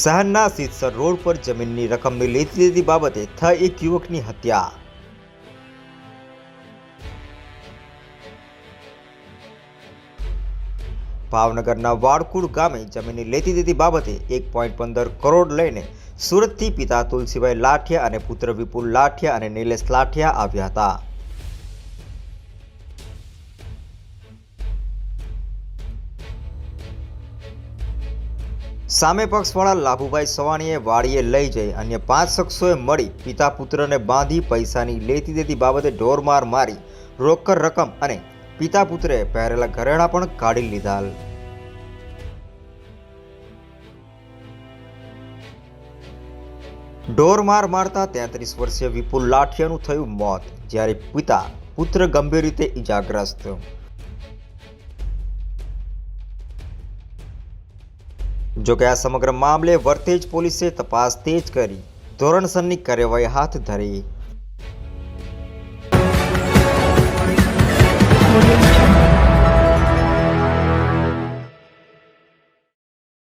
શહેરના સિદ્ધસર રોડ પર જમીનની રકમની લેતી દેતી બાબતે થઈ એક યુવકની હત્યા. ભાવનગરના વાડકુડ ગામે જમીનની લેતી દેતી બાબતે એક પોઈન્ટ પંદર કરોડ લઈને સુરતથી પિતા તુલસીભાઈ લાઠિયા અને પુત્ર વિપુલ લાઠિયા અને નિલેશ લાઠિયા આવ્યા હતા. સામે પક્ષવાળા લાભુભાઈ સવાણીએ વાડીએ લઈ જઈ અન્ય પાંચ શખ્સોએ મળી પિતા પુત્રને બાંધી પૈસાની લેતી દેતી બાબતે ઢોરમાર મારી, રોકડ રકમ અને પિતા પુત્રે પહેરેલા ઘરેણાં પણ કાઢી લીધા ઢોરમાર મારતા તેત્રીસ વર્ષીય વિપુલ લાઠિયાનું થયું મોત, જ્યારે પિતા પુત્ર ગંભીર રીતે ઈજાગ્રસ્ત. જોકે આ સમગ્ર મામલે વર્તેજ પોલીસે તપાસ તેજ કરી ધોરણસરની કાર્યવાહી હાથ ધરી.